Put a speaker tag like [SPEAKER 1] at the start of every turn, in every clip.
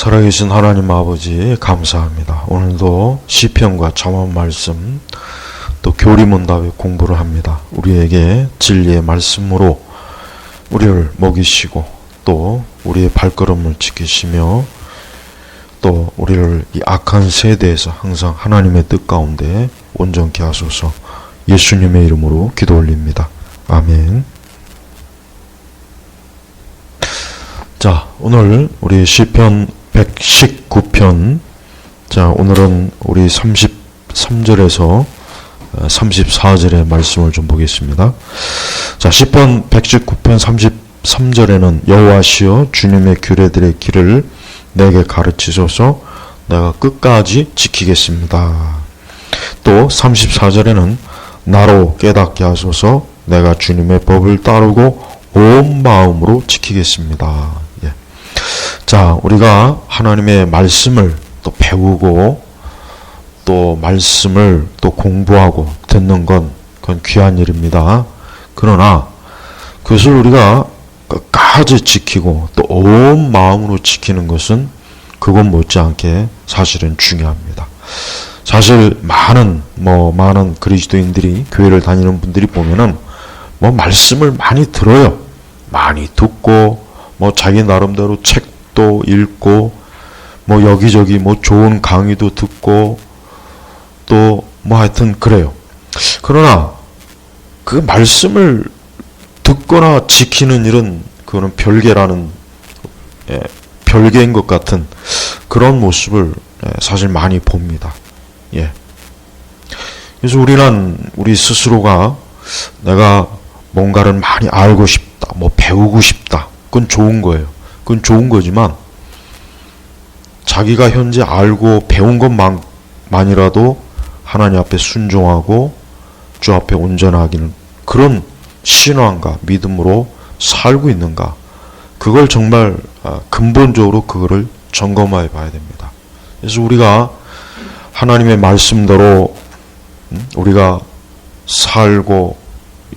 [SPEAKER 1] 살아계신 하나님 아버지 감사합니다. 오늘도 시편과 자만 말씀 또 교리문답의 공부를 합니다. 우리에게 진리의 말씀으로 우리를 먹이시고 또 우리의 발걸음을 지키시며 또 우리를 이 악한 세대에서 항상 하나님의 뜻 가운데 온전케 하소서 예수님의 이름으로 기도 올립니다. 아멘. 자, 오늘 우리 시편 119편 자, 오늘은 우리 33절에서 34절의 말씀을 좀 보겠습니다. 자, 시편 119편 33절에는 여호와시여 주님의 규례들의 길을 내게 가르치소서 내가 끝까지 지키겠습니다. 또 34절에는 나로 깨닫게 하소서 내가 주님의 법을 따르고 온 마음으로 지키겠습니다. 예. 자, 우리가 하나님의 말씀을 또 배우고 또 말씀을 또 공부하고 듣는 건 그건 귀한 일입니다. 그러나 그것을 우리가 끝까지 지키고 또 온 마음으로 지키는 것은 그건 못지않게 사실은 중요합니다. 사실 많은 뭐 많은 그리스도인들이 교회를 다니는 분들이 보면은 뭐 말씀을 많이 들어요. 많이 듣고 뭐 자기 나름대로 책 도 읽고 뭐 여기저기 뭐 좋은 강의도 듣고 또 뭐 하여튼 그래요. 그러나 그 말씀을 듣거나 지키는 일은 그거는 별개라는 예, 별개인 것 같은 그런 모습을 예, 사실 많이 봅니다. 예. 그래서 우리는 우리 스스로가 내가 뭔가를 많이 알고 싶다, 뭐 배우고 싶다. 그건 좋은 거예요. 그건 좋은 거지만 자기가 현재 알고 배운 것만이라도 하나님 앞에 순종하고 주 앞에 온전하기는 그런 신앙과 믿음으로 살고 있는가? 그걸 정말 아, 근본적으로 그거를 점검해 봐야 됩니다. 그래서 우리가 하나님의 말씀대로 음, 우리가 살고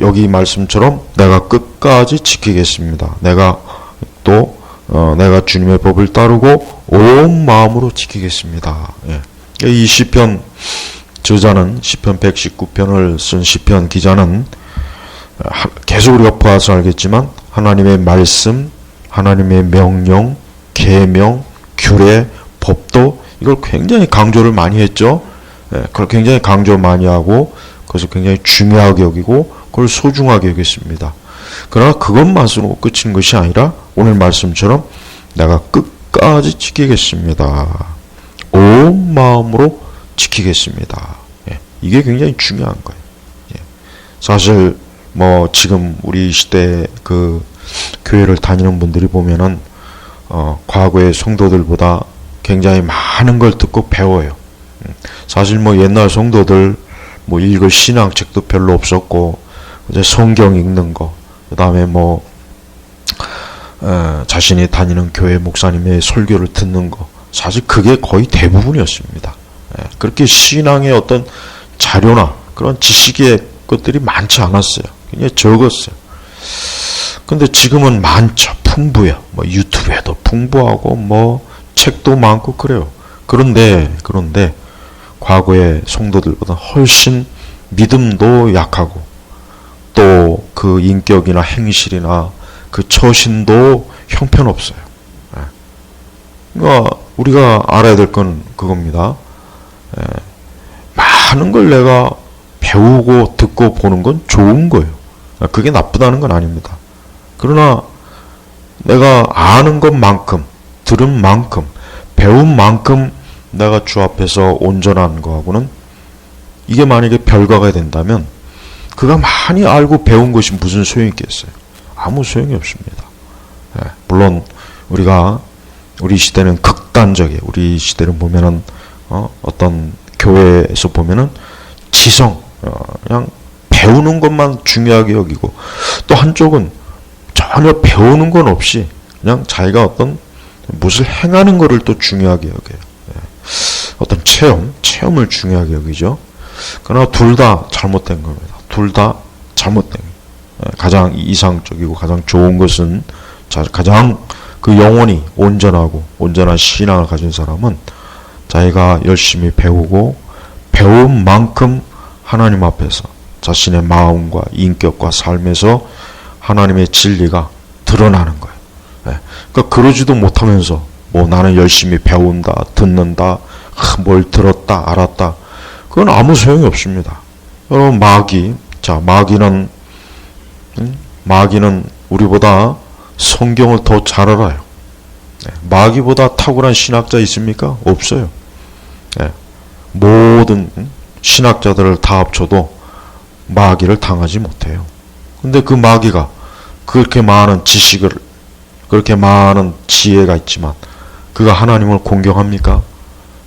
[SPEAKER 1] 여기 말씀처럼 내가 끝까지 지키겠습니다. 내가 또 어, 내가 주님의 법을 따르고 온 마음으로 지키겠습니다. 예. 이 시편 저자는 시편 119편을 쓴 시편 기자는 계속 우리가 보아서 알겠지만 하나님의 말씀, 하나님의 명령, 계명, 규례, 법도 이걸 굉장히 강조를 많이 했죠. 예, 그걸 굉장히 강조 많이 하고 그것을 굉장히 중요하게 여기고 그걸 소중하게 여겼습니다. 그러나 그것만으로 끝인 것이 아니라 오늘 말씀처럼 내가 끝까지 지키겠습니다. 온 마음으로 지키겠습니다. 예, 이게 굉장히 중요한 거예요. 예, 사실 뭐 지금 우리 시대 그 교회를 다니는 분들이 보면은 어, 과거의 성도들보다 굉장히 많은 걸 듣고 배워요. 음, 사실 뭐 옛날 성도들 뭐 읽을 신앙책도 별로 없었고 이제 성경 읽는 거, 그 다음에 뭐 어, 자신이 다니는 교회 목사님의 설교를 듣는 거, 사실 그게 거의 대부분이었습니다. 예, 그렇게 신앙의 어떤 자료나 그런 지식의 것들이 많지 않았어요. 굉장히 적었어요. 근데 지금은 많죠. 풍부해요. 뭐 유튜브에도 풍부하고 뭐 책도 많고 그래요. 그런데 그런데 과거의 성도들보다 훨씬 믿음도 약하고 또 그 인격이나 행실이나 그 처신도 형편없어요. 예. 그러니까 우리가 알아야 될 건 그겁니다. 예. 많은 걸 내가 배우고 듣고 보는 건 좋은 거예요. 그게 나쁘다는 건 아닙니다. 그러나 내가 아는 것만큼, 들은 만큼, 배운 만큼 내가 주 앞에서 온전한 거하고는 이게 만약에 별과가 된다면 그가 많이 알고 배운 것이 무슨 소용이 있겠어요? 아무 소용이 없습니다. 예, 물론 우리가 우리 시대는 극단적이에요. 우리 시대를 보면은 어, 어떤 교회에서 보면은 지성 어, 그냥 배우는 것만 중요하게 여기고 또 한쪽은 전혀 배우는 건 없이 그냥 자기가 어떤 무엇을 행하는 것을 또 중요하게 여겨요. 예. 어떤 체험, 체험을 중요하게 여기죠. 그러나 둘 다 잘못된 겁니다. 둘 다 잘못된. 예, 가장 이상적이고 가장 좋은 것은 자, 가장 그 영혼이 온전하고 온전한 신앙을 가진 사람은 자기가 열심히 배우고 배운 만큼 하나님 앞에서 자신의 마음과 인격과 삶에서 하나님의 진리가 드러나는 거예요. 예. 그러니까 그러지도 못하면서 뭐 나는 열심히 배운다, 듣는다, 아, 뭘 들었다, 알았다. 그건 아무 소용이 없습니다. 여러분 마귀, 자 마귀는 음? 마귀는 우리보다 성경을 더 잘 알아요. 예. 마귀보다 탁월한 신학자 있습니까? 없어요. 예. 모든 음? 신학자들을 다 합쳐도 마귀를 당하지 못해요. 근데 그 마귀가 그렇게 많은 지식을 그렇게 많은 지혜가 있지만 그가 하나님을 공경합니까?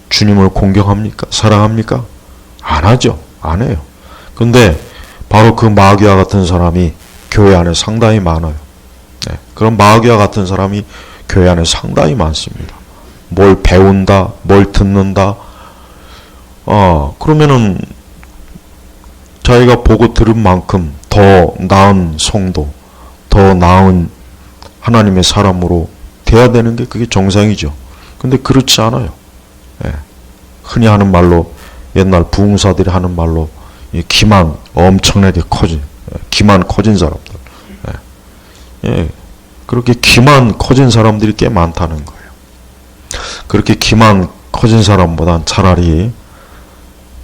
[SPEAKER 1] 주님을 공경합니까? 사랑합니까? 안 하죠. 안 해요. 근데 바로 그 마귀와 같은 사람이 교회 안에 상당히 많아요. 네. 그런 마귀와 같은 사람이 교회 안에 상당히 많습니다. 뭘 배운다, 뭘 듣는다. 어, 그러면은 자기가 보고 들은 만큼 더 나은 성도, 더 나은 하나님의 사람으로 돼야 되는 게 그게 정상이죠. 근데 그렇지 않아요. 예. 흔히 하는 말로 옛날 부흥사들이 하는 말로 이 기만 엄청나게 커진 예, 기만 커진 사람들. 예. 예. 그렇게 기만 커진 사람들이 꽤 많다는 거예요. 그렇게 기만 커진 사람보단 차라리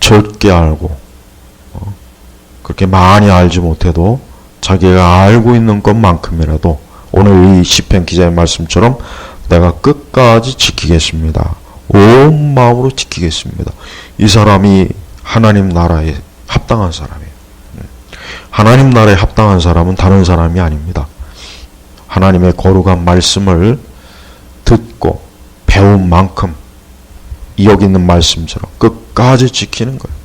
[SPEAKER 1] 적게 알고 어, 그렇게 많이 알지 못해도 자기가 알고 있는 것만큼이라도 오늘 이 시편 기자의 말씀처럼 내가 끝까지 지키겠습니다. 온 마음으로 지키겠습니다. 이 사람이 하나님 나라에 합당한 사람이에요. 음. 하나님 나라에 합당한 사람은 다른 사람이 아닙니다. 하나님의 거룩한 말씀을 듣고 배운 만큼 여기 있는 말씀처럼 끝까지 지키는 거예요.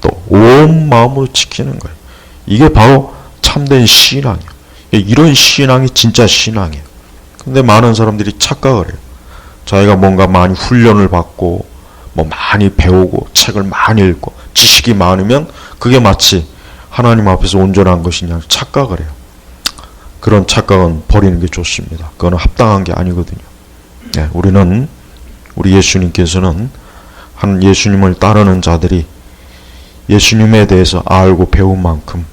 [SPEAKER 1] 또 온 마음으로 지키는 거예요. 이게 바로 참된 신앙이에요. 이런 신앙이 진짜 신앙이에요. 근데 많은 사람들이 착각을 해요. 자기가 뭔가 많이 훈련을 받고 뭐 많이 배우고 책을 많이 읽고 지식이 많으면 그게 마치 하나님 앞에서 온전한 것이냐 착각을 해요. 그런 착각은 버리는 게 좋습니다. 그거는 합당한 게 아니거든요. 네, 우리는 우리 예수님께서는 한 예수님을 따르는 자들이 예수님에 대해서 알고 배운 만큼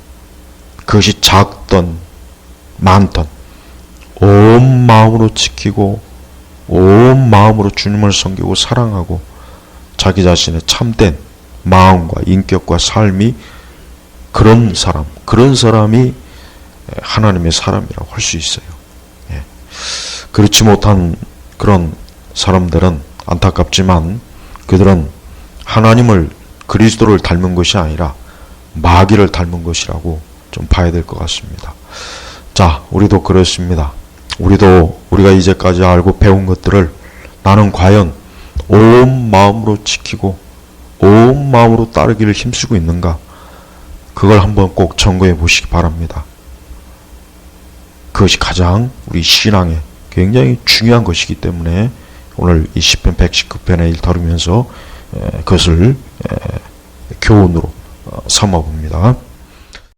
[SPEAKER 1] 그것이 작던 많던 온 마음으로 지키고 온 마음으로 주님을 섬기고 사랑하고 자기 자신의 참된 마음과 인격과 삶이 그런 사람, 그런 사람이 하나님의 사람이라고 할 수 있어요. 예. 그렇지 못한 그런 사람들은 안타깝지만 그들은 하나님을 그리스도를 닮은 것이 아니라 마귀를 닮은 것이라고 좀 봐야 될 것 같습니다. 자, 우리도 그렇습니다. 우리도 우리가 이제까지 알고 배운 것들을 나는 과연 온 마음으로 지키고 온 마음으로 따르기를 힘쓰고 있는가? 그걸 한번 꼭 점검해 보시기 바랍니다. 그것이 가장 우리 신앙에 굉장히 중요한 것이기 때문에 오늘 이 10편 119편을 다루면서 그것을 교훈으로 어, 삼아 봅니다.